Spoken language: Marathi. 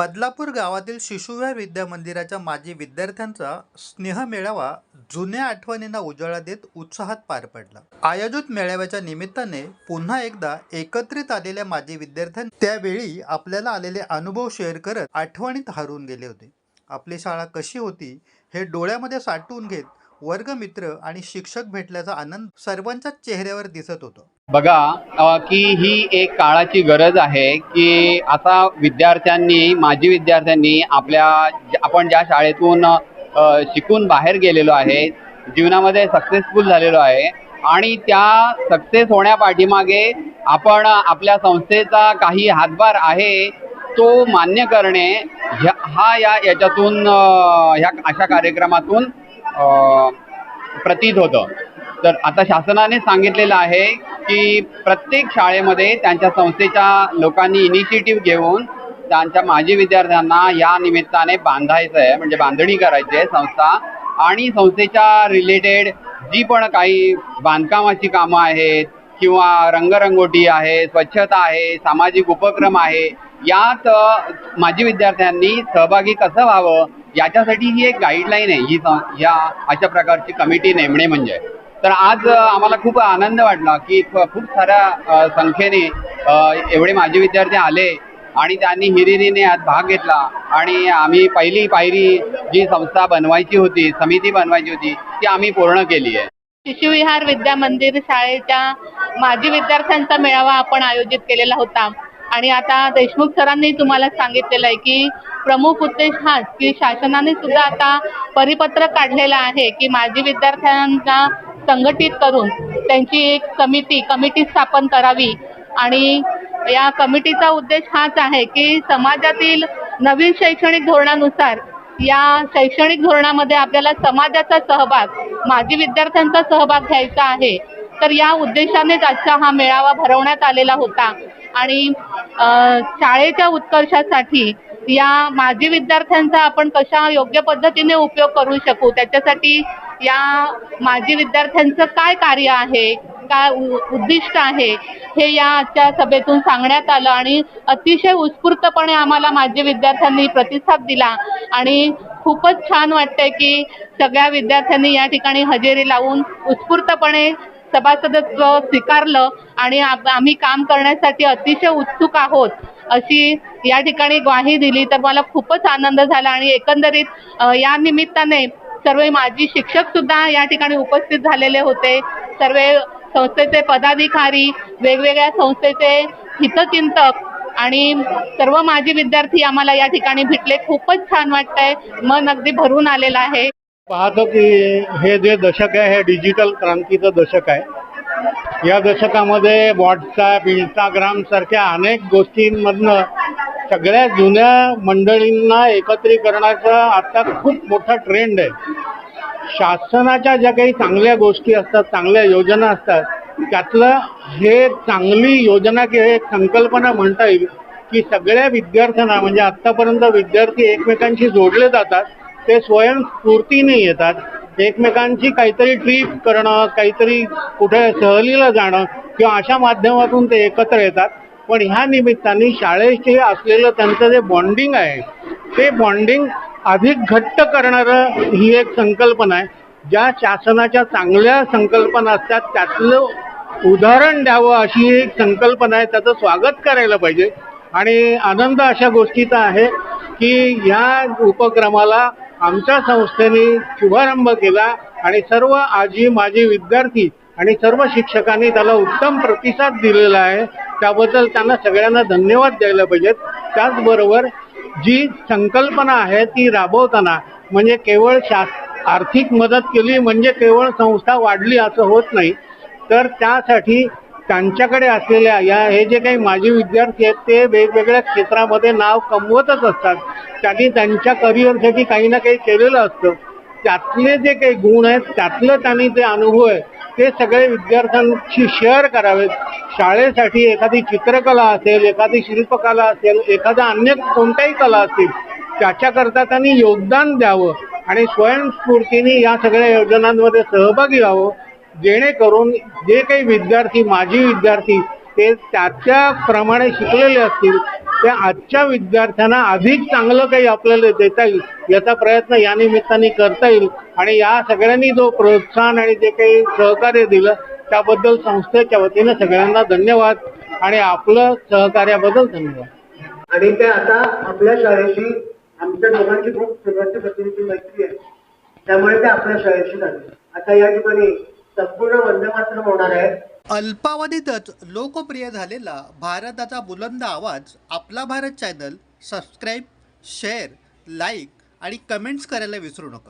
बदलापूर गावातील शिशुविहार विद्या मंदिराच्या माजी विद्यार्थ्यांचा स्नेह मेळावा जुन्या आठवणींना उजाळा देत उत्साहात पार पडला. आयोजित मेळाव्याच्या निमित्ताने पुन्हा एकदा एकत्रित आलेल्या माजी विद्यार्थ्यांनी त्यावेळी आपल्याला आलेले अनुभव शेअर करत आठवणीत हरवून गेले होते. आपली शाळा कशी होती हे डोळ्यामध्ये साठवून घेत वर्गमित्र आणि शिक्षक भेटल्याचा आनंद सर्वांच्याच चेहऱ्यावर दिसत होतो. बघा की ही एक काळाची गरज आहे की आता विद्यार्थ्यांनी माजी विद्यार्थ्यांनी आपल्या आपण ज्या शाळेतून शिकून बाहेर गेलेलो आहे जीवनामध्ये सक्सेसफुल झालेलो आहे आणि त्या सक्सेस होण्यापाठीमागे आपण आपल्या संस्थेचा काही हातभार आहे तो मान्य करणे ह्या हा या याच्यातून ह्या अशा कार्यक्रमातून प्रतीत होतं. तर आता शासनाने सांगितलेलं आहे की प्रत्येक शाळेमध्ये त्यांच्या संस्थेच्या लोकांनी इनिशिएटिव्ह घेऊन त्यांच्या माजी विद्यार्थ्यांना या निमित्ताने बांधायचं आहे म्हणजे बांधणी करायची आहे संस्था. आणि संस्थेच्या रिलेटेड जी पण काही बांधकामाची कामं आहेत किंवा रंगरंगोटी आहे स्वच्छता आहे सामाजिक उपक्रम आहे यात माजी विद्यार्थ्यांनी सहभागी कसं व्हावं? याच्यासाठी ही एक गाईडलाईन आहे. ही या अशा प्रकारची कमिटी नेमणे म्हणजे. तर आज आम्हाला खूप आनंद वाटला की खूप साऱ्या संख्येने एवढे माजी विद्यार्थी आले आणि त्यांनी हिरिरीने आज भाग घेतला. आणि आम्ही पहिली पायरी जी संस्था बनवायची होती समिती बनवायची होती ती आम्ही पूर्ण केली आहे. शिशुविहार विद्या मंदिर शाळेच्या माजी विद्यार्थ्यांचा मेळावा आपण आयोजित केलेला होता. आणि आता देशमुख सरांनी तुम्हाला सांगितलेलं आहे की प्रमुख उद्देश हाच की शासनाने सुद्धा आता परिपत्रक काढलेलं आहे की माजी विद्यार्थ्यांना संघटित करून त्यांची एक समिती कमिटी स्थापन करावी. आणि या कमिटीचा उद्देश हाच आहे की समाजातील नवीन शैक्षणिक धोरणानुसार या शैक्षणिक धोरणामध्ये आपल्याला समाजाचा सहभाग माजी विद्यार्थ्यांचा सहभाग घ्यायचा आहे. तर या उद्देशानेच आजचा हा मेळावा भरवण्यात आलेला होता. आणि शाळेच्या उत्कर्षासाठी या माजी विद्यार्थ्यांचा आपण कशा योग्य पद्धतीने उपयोग करू शकू? त्याच्यासाठी या माजी विद्यार्थ्यांचं काय कार्य आहे? काय उद्दिष्ट आहे? हे या आजच्या सभेतून सांगण्यात आलं आणि अतिशय उत्स्फूर्तपणे आम्हाला माजी विद्यार्थ्यांनी प्रतिसाद दिला आणि खूपच छान वाटतंय की सगळ्या विद्यार्थ्यांनी या ठिकाणी हजेरी लावून उत्स्फूर्तपणे सभासदत्व स्वीकारलं आणि आम्ही काम करण्यासाठी अतिशय उत्सुक आहोत. अशी या ठिकाणी ग्वाही दिली तर मला खूपच आनंद झाला आणि एकंदरीत या निमित्ताने सर्व माजी शिक्षक सुद्धा या ठिकाणी उपस्थित झालेले होते. सर्व संस्थेचे पदाधिकारी वेगवेगळ्या संस्थेचे हितचिंतक आणि सर्व माजी विद्यार्थी आम्हाला या ठिकाणी भेटले. खूपच छान वाटतंय. मन अगदी भरून आलेलं आहे. पाहतो की हे जे दशक आहे हे डिजिटल क्रांतीचं दशक आहे. या दशकामध्ये व्हॉट्सॲप इंस्टाग्राम सारख्या अनेक गोष्टींमधनं सगळ्या जुन्या मंडळींना एकत्रीकरणाचा आता खूप मोठा ट्रेंड आहे. शासनाच्या ज्या काही चांगल्या गोष्टी असतात चांगल्या योजना असतात त्यातलं हे चांगली योजना किंवा एक संकल्पना म्हणता येईल की सगळ्या विद्यार्थ्यांना म्हणजे आत्तापर्यंत विद्यार्थी एकमेकांशी जोडले जातात ते स्वयंस्फूर्तीने येतात. एकमेकांची काहीतरी ट्रीप करणं काहीतरी कुठे सहलीला जाणं किंवा अशा माध्यमातून ते एकत्र येतात. पण ह्या निमित्ताने शाळेशी असलेलं त्यांचं जे बॉन्डिंग आहे ते बॉन्डिंग अधिक घट्ट करणारं ही एक संकल्पना आहे. ज्या शासनाच्या चांगल्या संकल्पना असतात त्यातलं उदाहरण द्यावं अशी एक संकल्पना आहे त्याचं स्वागत करायला पाहिजे. आणि आनंद अशा गोष्टीचा आहे की ह्या उपक्रमाला आमच्या संस्थेने शुभारंभ केला आणि सर्व आजी माजी विद्यार्थी आणि सर्व शिक्षकांनी त्याला उत्तम प्रतिसाद दिलेला आहे. त्याबद्दल त्यांना सगळ्यांना धन्यवाद द्यायला पाहिजेत. त्याचबरोबर जी संकल्पना आहे ती राबवताना म्हणजे केवळ शा आर्थिक मदत केली म्हणजे केवळ संस्था वाढली असं होत नाही तर त्यासाठी त्यांच्याकडे असलेल्या या हे जे काही माजी विद्यार्थी आहेत ते वेगवेगळ्या क्षेत्रामध्ये नाव कमवतच असतात. त्यांनी त्यांच्या करिअरसाठी काही ना काही केलेलं असतं. त्यातले जे काही गुण आहेत त्यातलं त्यांनी जे अनुभव आहे ते सगळे विद्यार्थ्यांशी शेअर करावेत. शाळेसाठी एखादी चित्रकला असेल एखादी शिल्पकला असेल एखादा अन्य कोणत्याही कला असतील त्याच्याकरता त्यांनी योगदान द्यावं आणि स्वयंस्फूर्तीने या सगळ्या योजनांमध्ये सहभागी व्हावं. जेणेकरून जे काही विद्यार्थी माजी विद्यार्थी ते त्याच्याप्रमाणे शिकलेले असतील ते आजच्या विद्यार्थ्यांना अधिक चांगलं काही आपल्याला देता येईल याचा प्रयत्न या निमित्ताने करता येईल. आणि या सगळ्यांनी जो प्रोत्साहन आणि जे काही सहकार्य दिलं त्याबद्दल संस्थेच्या वतीने सगळ्यांना धन्यवाद आणि आपलं सहकार्याबद्दल धन्यवाद. आणि ते आता आपल्या शाळेशी आमच्या दोघांची खूप सगळ्यांची प्रतिनिधी मैत्री आहे. त्यामुळे ते आपल्या शाळेशी झाले. आता या ठिकाणी संपूर्ण वंदे मातरम होणार आहे. अल्पावधीतच लोकप्रिय झालेला भारताचा बुलंद आवाज आपला Bharat channel subscribe share like आणि कमेंट्स करायला विसरू नका.